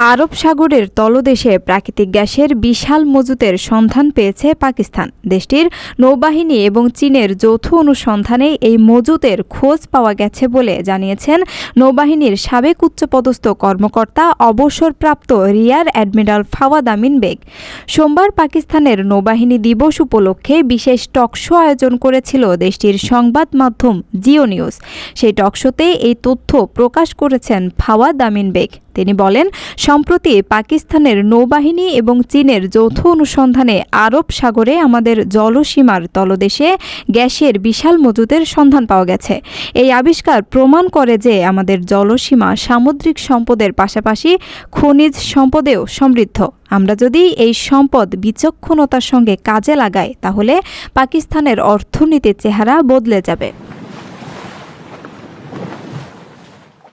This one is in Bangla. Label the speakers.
Speaker 1: আরব সাগরের তলদেশে প্রাকৃতিক গ্যাসের বিশাল মজুতের সন্ধান পেয়েছে পাকিস্তান। দেশটির নৌবাহিনী এবং চীনের যৌথ অনুসন্ধানে এই মজুতের খোঁজ পাওয়া গেছে বলে জানিয়েছেন নৌবাহিনীর সাবেক উচ্চপদস্থ কর্মকর্তা অবসরপ্রাপ্ত রিয়ার অ্যাডমিরাল ফাওয়াদ আমিন বেগ। সোমবার পাকিস্তানের নৌবাহিনী দিবস উপলক্ষে বিশেষ টকশো আয়োজন করেছিল দেশটির সংবাদ মাধ্যম জিও নিউজ। সেই টকশোতে এই তথ্য প্রকাশ করেছেন ফাওয়াদ আমিন বেগ। তিনি বলেন, সম্প্রতি পাকিস্তানের নৌবাহিনী এবং চীনের যৌথ অনুসন্ধানে আরব সাগরে আমাদের জলসীমার তলদেশে গ্যাসের বিশাল মজুদের সন্ধান পাওয়া গেছে। এই আবিষ্কার প্রমাণ করে যে আমাদের জলসীমা সামুদ্রিক সম্পদের পাশাপাশি খনিজ সম্পদেও সমৃদ্ধ। আমরা যদি এই সম্পদ বিচক্ষণতার সঙ্গে কাজে লাগাই, তাহলে পাকিস্তানের অর্থনীতির চেহারা বদলে যাবে।